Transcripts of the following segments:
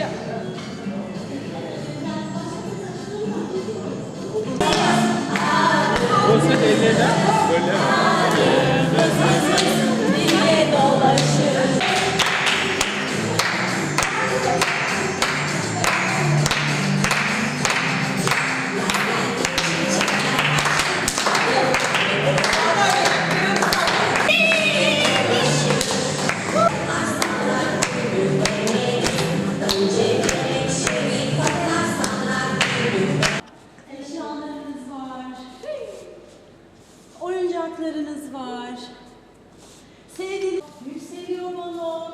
chưa? kaybolun.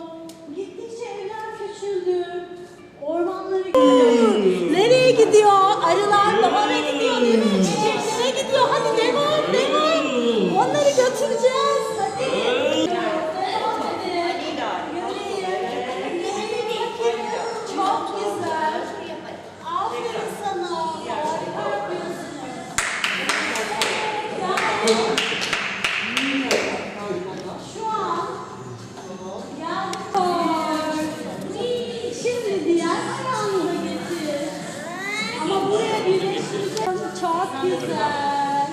Evler küçüldü. Ormanları gidiyor. Nereye gidiyor? Arılar bahara gidiyor değil mi? Çiçeklere gidiyor. Hadi devam devam. Onları götüreceğiz. Hadi. Thank you. Güzel.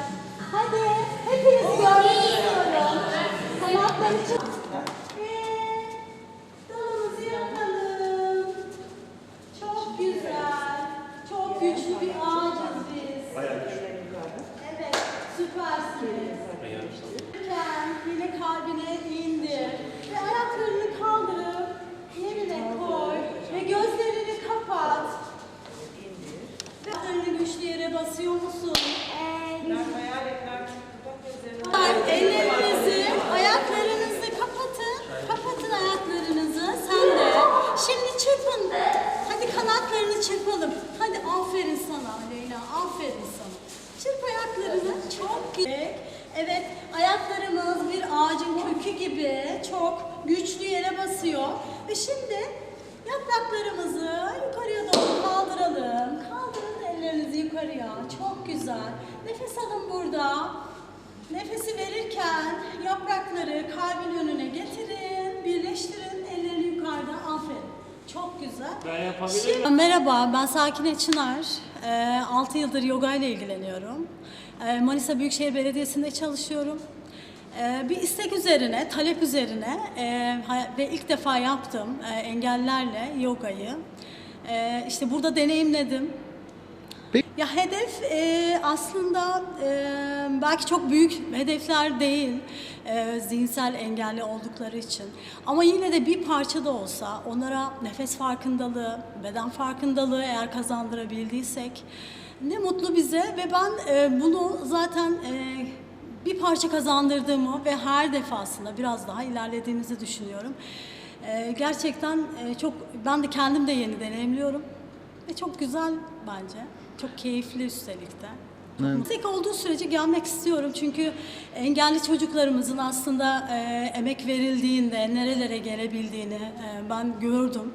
Hadi hepiniz görmek istiyorum. Kanatları çok... Ve dalımızı yapalım. Çok güzel. Çok güçlü bir ağacız biz. Evet, süpersiniz. Lütfen yine kalbine indir. Ve ayaklarını kaldırıp yerine koy. Ve gözlerini kapat. Ve ayaklarını güçlü yere basıyor musun? Evet. Ellerinizi, ayaklarınızı kapatın. Kapatın ayaklarınızı. Sen de. Şimdi çırpın. Hadi kanatlarını çırpalım. Hadi aferin sana Leyla. Aferin sana. Çırp ayaklarını. Çok güzel. Evet, ayaklarımız bir ağacın kökü gibi çok güçlü yere basıyor. Ve şimdi yapraklarımızı yukarıya doğru kaldıralım. Kaldırın ellerinizi yukarıya. Çok güzel. Nefes alın burada. Nefesi verirken yaprakları kalbin önüne getirin, birleştirin, ellerini yukarıda. Aferin. Çok güzel. Ben yapabilirim. Şimdi- Merhaba, ben Sakine Çınar. 6 yıldır yoga ile ilgileniyorum. Ee, Manisa Büyükşehir Belediyesi'nde çalışıyorum. Ee, Bir istek üzerine, talep üzerine e, ve ilk defa yaptım e, engellerle yogayı. Ee, İşte burada deneyimledim. Ya hedef e, aslında e, belki çok büyük hedefler değil e, zihinsel engelli oldukları için. Ama yine de bir parça da olsa onlara nefes farkındalığı, beden farkındalığı eğer kazandırabildiysek ne mutlu bize ve ben e, bunu zaten e, bir parça kazandırdığımı ve her defasında biraz daha ilerlediğimizi düşünüyorum. E, gerçekten e, çok ben de kendim de yeni deneyimliyorum. Ve çok güzel bence. Çok keyifli üstelik de. Evet. Tek olduğu sürece gelmek istiyorum çünkü engelli çocuklarımızın aslında e, emek verildiğinde nerelere gelebildiğini e, ben gördüm.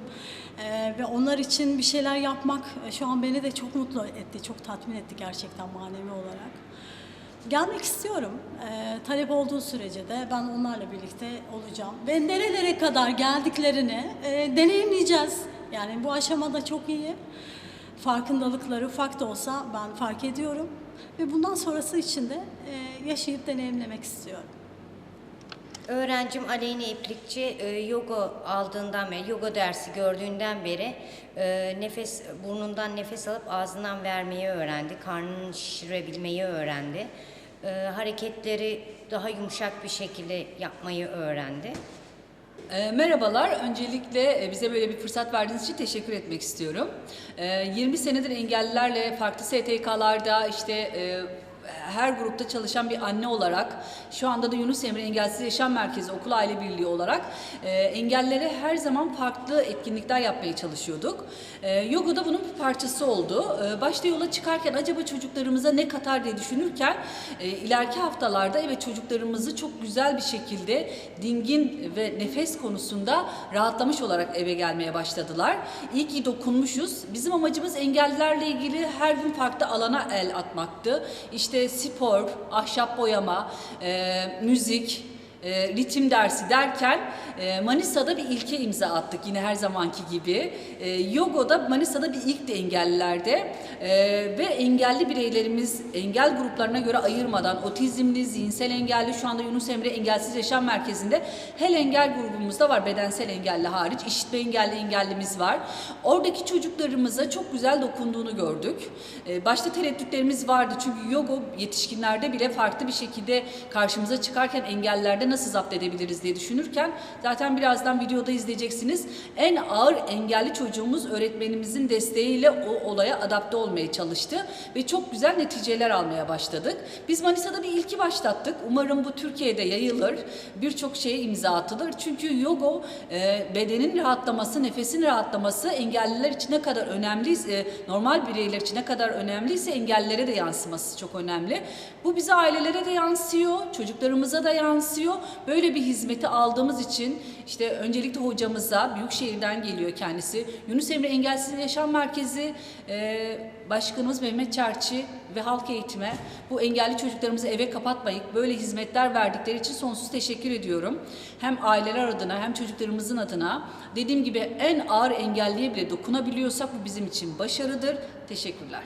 E, ve onlar için bir şeyler yapmak e, şu an beni de çok mutlu etti, çok tatmin etti gerçekten manevi olarak. Gelmek istiyorum. E, talep olduğu sürece de ben onlarla birlikte olacağım. Ve nerelere kadar geldiklerini e, deneyimleyeceğiz. Yani bu aşamada çok iyi. Farkındalıkları ufak da olsa ben fark ediyorum. Ve bundan sonrası için de e, yaşayıp deneyimlemek istiyorum. Öğrencim Aleyna İplikçi e, yoga aldığından beri, yoga dersi gördüğünden beri e, nefes burnundan nefes alıp ağzından vermeyi öğrendi. Karnını şişirebilmeyi öğrendi. E, hareketleri daha yumuşak bir şekilde yapmayı öğrendi. E, Merhabalar. Öncelikle e, bize böyle bir fırsat verdiğiniz için teşekkür etmek istiyorum. E, 20 senedir engellilerle farklı STK'larda işte e, her grupta çalışan bir anne olarak şu anda da Yunus Emre Engelsiz Yaşam Merkezi Okul Aile Birliği olarak e, engellilere her zaman farklı etkinlikler yapmaya çalışıyorduk. E, yoga da bunun bir parçası oldu. E, başta yola çıkarken acaba çocuklarımıza ne katar diye düşünürken e, ileriki haftalarda evet çocuklarımızı çok güzel bir şekilde dingin ve nefes konusunda rahatlamış olarak eve gelmeye başladılar. İyi ki dokunmuşuz. Bizim amacımız engellilerle ilgili her gün farklı alana el atmaktı. İşte spor, ahşap boyama, e, müzik, e, ritim dersi derken e, Manisa'da bir ilke imza attık yine her zamanki gibi. E, Yogo'da Manisa'da bir ilk de engellilerde E, ve engelli bireylerimiz engel gruplarına göre ayırmadan otizmli, zihinsel engelli şu anda Yunus Emre Engelsiz Yaşam Merkezi'nde her engel grubumuzda var bedensel engelli hariç işitme engelli engellimiz var. Oradaki çocuklarımıza çok güzel dokunduğunu gördük. E, başta tereddütlerimiz vardı çünkü yoga yetişkinlerde bile farklı bir şekilde karşımıza çıkarken nasıl zapt edebiliriz diye düşünürken zaten birazdan videoda izleyeceksiniz. En ağır engelli çocuğumuz öğretmenimizin desteğiyle o olaya adapte olmaya çalıştı ve çok güzel neticeler almaya başladık. Biz Manisa'da bir ilki başlattık. Umarım bu Türkiye'de yayılır. Birçok şeye imza atılır. Çünkü yoga e, bedenin rahatlaması, nefesin rahatlaması engelliler için ne kadar önemliyse, normal bireyler için ne kadar önemliyse engellilere de yansıması çok önemli. Bu bize ailelere de yansıyor, çocuklarımıza da yansıyor. Böyle bir hizmeti aldığımız için işte öncelikle hocamıza, Büyükşehir'den geliyor kendisi. Yunus Emre Engelsiz Yaşam Merkezi e, Başkanımız Mehmet Çarçı ve halk eğitime bu engelli çocuklarımızı eve kapatmayıp böyle hizmetler verdikleri için sonsuz teşekkür ediyorum. Hem aileler adına hem çocuklarımızın adına. Dediğim gibi en ağır engelliye bile dokunabiliyorsak bu bizim için başarıdır. Teşekkürler.